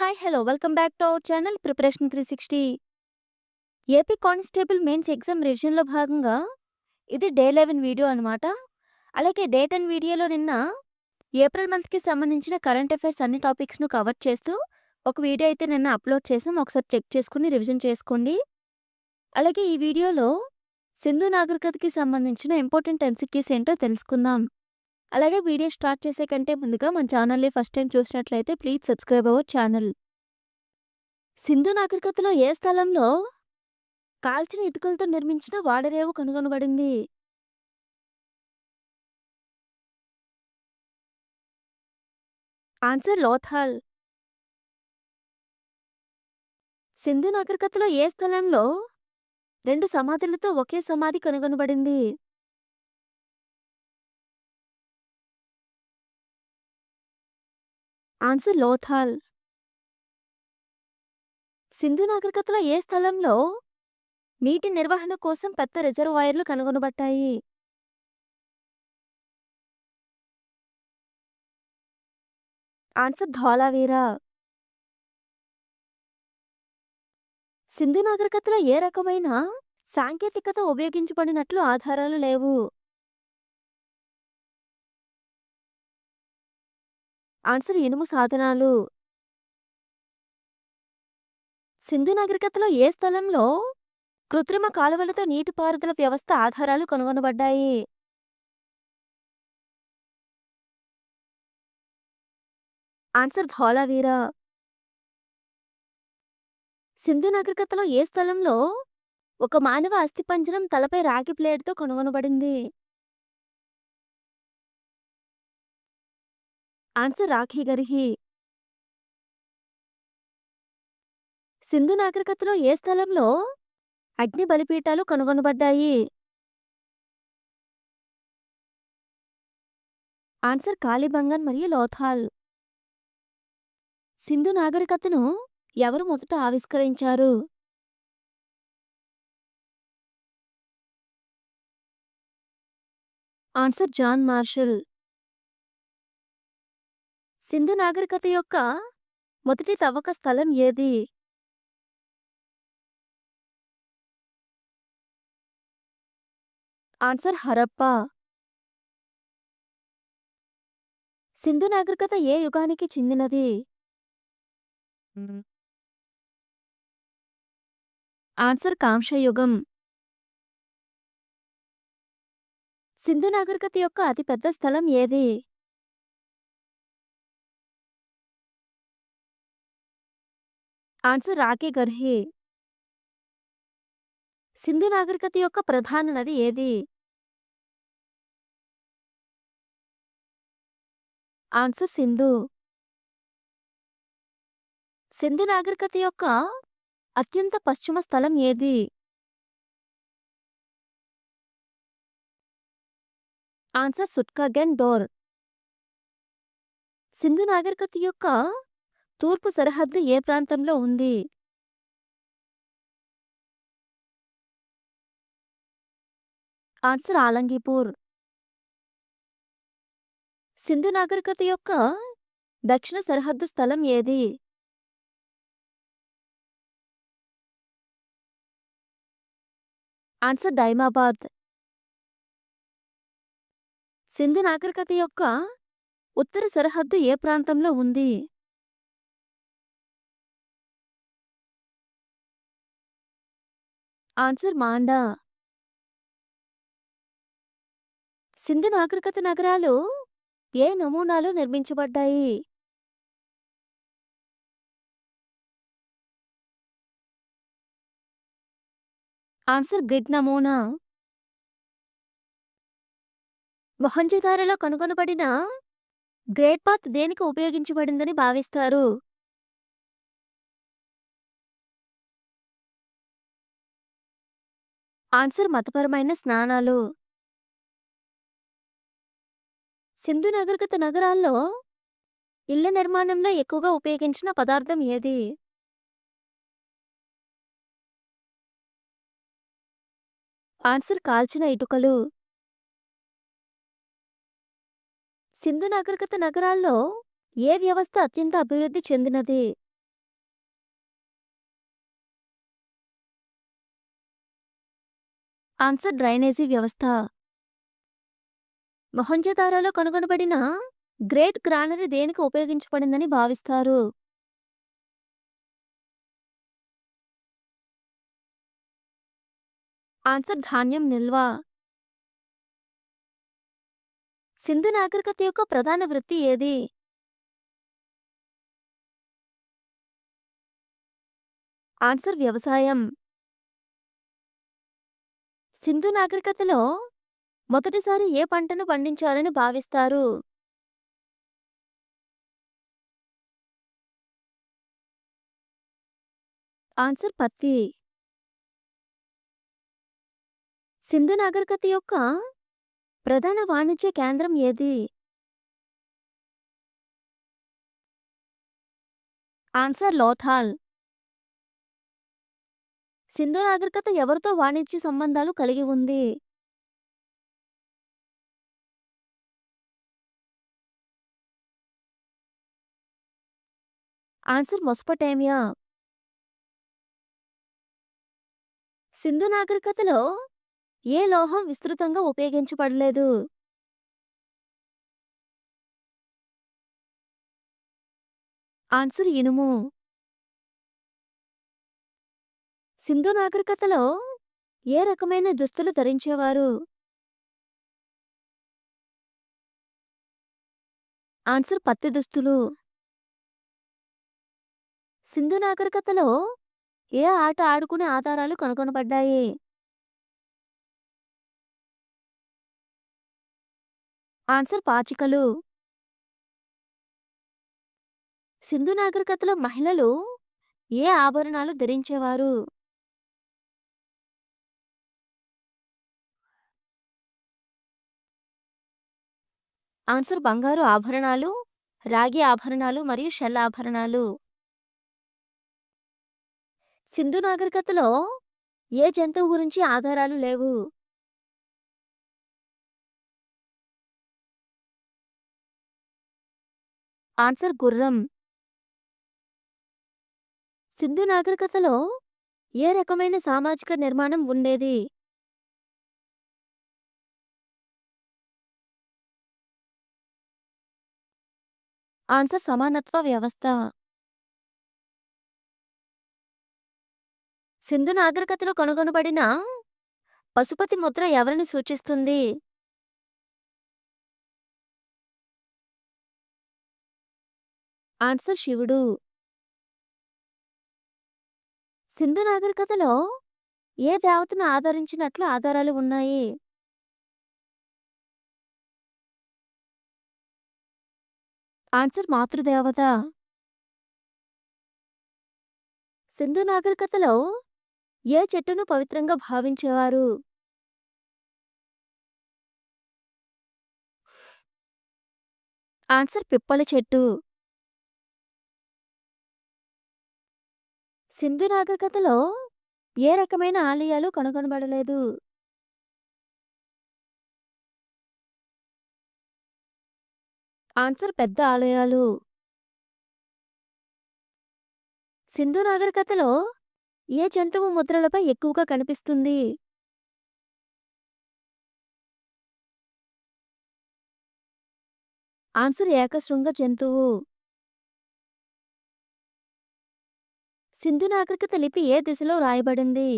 Hi hello welcome back to our channel preparation three sixty AP constable mains exam రివిజన్లో భాగంగా ఇది day eleven video అనమాట అలాగే day ten వీడియోలో నిన్న April మంత్కి సంబంధించిన కరెంట్ అఫైర్స్ అన్ని టాపిక్స్ను కవర్ చేస్తూ ఒక వీడియో అయితే నిన్న అప్లోడ్ చేసాం. ఒకసారి చెక్ చేసుకుని రివిజన్ చేసుకోండి. అలాగే ఈ వీడియోలో సింధు నాగరికతకి సంబంధించిన ఇంపార్టెంట్ ఎంసీక్యూస్ ఏంటో తెలుసుకుందాం. అలాగే వీడియో స్టార్ట్ చేసే కంటే ముందుగా మన ఛానల్ని ఫస్ట్ టైం చూసినట్లయితే please subscribe our channel. Sindhu నాగరికతలో ఏ స్థలంలో కాల్చిన ఇటుకలతో నిర్మించిన వాడరేవు కనుగొనబడింది? ఆన్సర్ లోథాల్. సింధు నాగరికతలో ఏ స్థలంలో రెండు సమాధులతో ఒకే సమాధి కనుగొనబడింది? ఆన్సర్ లోథాల్. సింధు నాగరికతలో ఏ స్థలంలో నీటి నిర్వహణ కోసం పెద్ద రిజర్వాయర్లు కనుగొనబడ్డాయి? ఆన్సర్ ధోలావీరా. సింధు నాగరికతలో ఏ రకమైన సాంకేతికత ఉపయోగించబడినట్లు ఆధారాలు లేవు? ఆన్సర్ ఇనుము సాధనాలు. సింధు నాగరికతలో ఏ స్థలంలో కృత్రిమ కాలువలతో నీటిపారుదల వ్యవస్థ ఆధారాలు కనుగొనబడ్డాయి? ఆన్సర్ ధోలావీర సింధు నాగరికతలో ఏ స్థలంలో ఒక మానవ అస్థిపంజరం తలపై రాగి ప్లేట్తో కనుగొనబడింది? ఆన్సర్ రాఖీ గరిహి. సింధు నాగరికతలో ఏ స్థలంలో అగ్ని బలిపీఠాలు కనుగొనబడ్డాయి? ఆన్సర్ కాళీబంగన్ మరియు లోథాల్. సింధు నాగరికతను ఎవరు మొదట ఆవిష్కరించారు? Answer John martial. సింధు నాగరికత యొక్క మొదటి తవ్వక స్థలం ఏది? ఆన్సర్ హరప్పా. సింధు నాగరికత ఏ యుగానికి చెందినది? ఆన్సర్ కాంక్షయుగం సింధు నాగరికత యొక్క అతిపెద్ద స్థలం ఏది? ఆన్సర్ రాఖీ గర్హి. సింధు నాగరికత యొక్క ప్రధాన నది ఏది? ఆన్సర్ సింధు. సింధు నాగరికత యొక్క అత్యంత పశ్చిమ స్థలం ఏది? Answer సుట్కాగెన్ door. సింధు నాగరికత యొక్క తూర్పు సరిహద్దు ఏ ప్రాంతంలో ఉంది? ఆన్సర్ ఆలంగీపూర్. సింధు నాగరికత యొక్క దక్షిణ సరిహద్దు స్థలం ఏది? ఆన్సర్ డైమాబాద్ సింధు నాగరికత యొక్క ఉత్తర సరిహద్దు ఏ ప్రాంతంలో ఉంది? ఆన్సర్ మాండా. సింధు నాగరికత నగరాలు ఏ నమూనాలు నిర్మించబడ్డాయి? ఆన్సర్ గ్రిడ్ నమూనా. మొహంజదారలో కనుగొనబడిన గ్రేట్ పాత్ దేనికి ఉపయోగించబడిందని భావిస్తారు? ఆన్సర్ మతపరమైన స్నానాలు. సింధు నాగరికత నగరాల్లో ఇళ్ళ నిర్మాణంలో ఎక్కువగా ఉపయోగించిన పదార్థం ఏది? ఆన్సర్ కాల్చిన ఇటుకలు. సింధు నాగరికత నగరాల్లో ఏ వ్యవస్థ అత్యంత అభివృద్ధి చెందినది? ఆన్సర్ డ్రైనేజీ వ్యవస్థ. మొహంజదారోలో కనుగొనబడిన గ్రేట్ గ్రానరీ దేనికి ఉపయోగించబడిందని భావిస్తారు? ఆన్సర్ ధాన్యం నిల్వ. సింధు నాగరికత యొక్క ప్రధాన వృత్తి ఏది? ఆన్సర్ వ్యవసాయం. సింధు నాగరికతలో మొదటిసారి ఏ పంటను పండించాలని భావిస్తారు? ఆన్సర్ పత్తి. సింధు నాగరికత యొక్క ప్రధాన వాణిజ్య కేంద్రం ఏది? ఆన్సర్ లోథాల్. సింధు నాగరికత ఎవరితో వాణిజ్య సంబంధాలు కలిగి ఉంది? ఆన్సర్ మొసపటేమియా. సింధు నాగరికతలో ఏ లోహం విస్తృతంగా ఉపయోగించబడలేదు? ఆన్సర్ ఇనుము. సింధు నాగరికతలో ఏ రకమైన దుస్తులు ధరించేవారు? ఆన్సర్ పత్తి దుస్తులు. సింధు నాగరికతలో ఏ ఆట ఆడుకునే ఆధారాలు కనుగొనబడ్డాయి? ఆన్సర్ పాచికలు. సింధు నాగరికతలో మహిళలు ఏ ఆభరణాలు ధరించేవారు? ఆన్సర్ బంగారు ఆభరణాలు రాగి ఆభరణాలు మరియు షెల్ ఆభరణాలు. సింధు నాగరికతలో ఏ జంతువు గురించి ఆధారాలు లేవు? ఆన్సర్ గుర్రం. సింధు నాగరికతలో ఏ రకమైన సామాజిక నిర్మాణం ఉండేది? ఆన్సర్ సమానత్వ వ్యవస్థ. సింధు నాగరికతలో కనుగొనబడిన పశుపతి ముద్ర ఎవరిని సూచిస్తుంది? ఆన్సర్ శివుడు. సింధు నాగరికతలో ఏ దేవతను ఆదరించినట్లు ఆధారాలు ఉన్నాయి? ఆన్సర్ మాతృదేవత. సింధు నాగరికతలో ఏ చెట్టును పవిత్రంగా భావించేవారు? ఆన్సర్ పిప్పల చెట్టు. సింధు నాగరికతలో ఏ రకమైన ఆలయాలు కనుగొనబడలేదు? ఆన్సర్ పెద్ద ఆలయాలు. సింధు నాగరికతలో ఏ జంతువు ముద్రలపై ఎక్కువగా కనిపిస్తుంది? ఆన్సర్ ఏకశృంగ జంతువు. సింధు నాగరికత లిపి ఏ దిశలో రాయబడింది?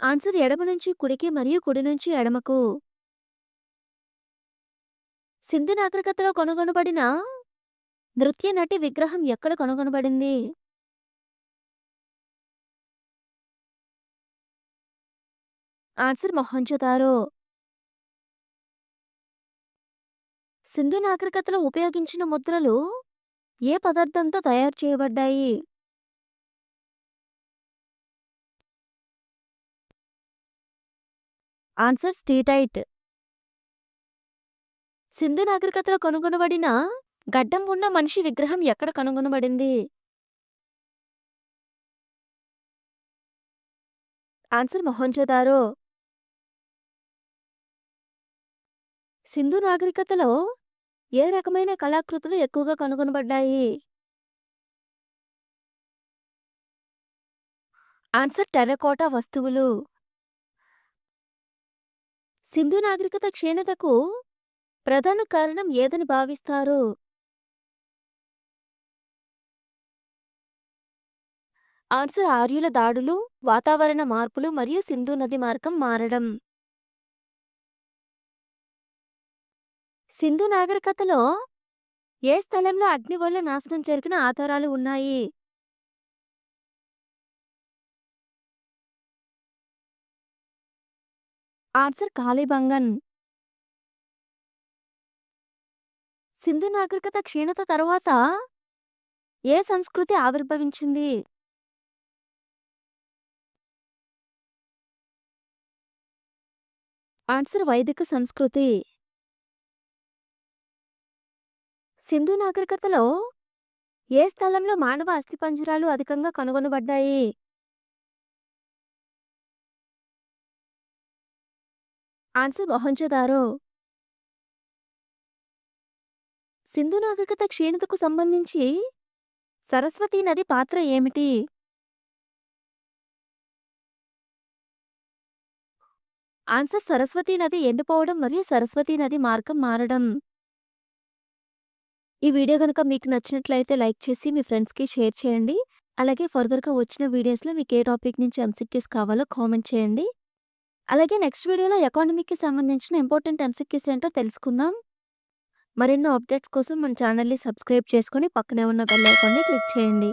ఆన్సర్ ఎడమ నుంచి కుడికి మరియు కుడి నుంచి ఎడమకు. సింధు నాగరికతలో కనుగొనబడిన నృత్య నటి విగ్రహం ఎక్కడ కనుగొనబడింది? ఆన్సర్ మొహంచుతారో సింధు నాగరికతలో ఉపయోగించిన ముద్రలు ఏ పదార్థంతో తయారు చేయబడ్డాయి? ఆన్సర్ స్టీటైట్. సింధు నాగరికతలో కనుగొనబడిన గడ్డం ఉన్న మనిషి విగ్రహం ఎక్కడ కనుగొనబడింది? ఆన్సర్ మొహంజోదారో. సింధు నాగరికతలో ఏ రకమైన కళాకృతులు ఎక్కువగా కనుగొనబడ్డాయి? ఆన్సర్ టెర్రకోటా వస్తువులు. సింధు నాగరికత క్షీణతకు ప్రధాన కారణం ఏదని భావిస్తారు? ఆన్సర్ ఆర్యుల దాడులు, వాతావరణ మార్పులు మరియు సింధు నది మార్గం మారడం. సింధు నాగరికతలో ఏ స్థలంలో అగ్ని వల్ల నాశనం జరిగిన ఆధారాలు ఉన్నాయి? ఆన్సర్ కాళీబంగన్. సింధు నాగరికత క్షీణత తరువాత ఏ సంస్కృతి ఆవిర్భవించింది? ఆన్సర్ వైదిక సంస్కృతి. సింధు నాగరికతలో ఏ స్థలంలో మానవ అస్థిపంజరాలు అధికంగా కనుగొనబడ్డాయి? ఆన్సర్ మొహంజదారో సింధు నాగరికత క్షీణతకు సంబంధించి సరస్వతీ నది పాత్ర ఏమిటి? ఆన్సర్ సరస్వతీ నది ఎండిపోవడం మరియు సరస్వతీ నది మార్గం మారడం. ఈ వీడియో గనుక మీకు నచ్చినట్లయితే లైక్ చేసి మీ ఫ్రెండ్స్‌కి షేర్ చేయండి. అలాగే ఫర్దర్‌గా వచ్చిన వీడియోస్‌లో మీకు ఏ టాపిక్ నుంచి ఎంసీక్యూస్ కావాలో కామెంట్ చేయండి. అలాగే నెక్స్ట్ వీడియోలో ఎకానమీకి సంబంధించిన ఇంపార్టెంట్ ఎంసీక్యూస్ ఏంటో తెలుసుకుందాం. మరెన్నో అప్డేట్స్ కోసం మన ఛానల్‌ని సబ్స్క్రైబ్ చేసుకొని పక్కనే ఉన్న బెల్ ఐకాన్‌ని క్లిక్ చేయండి.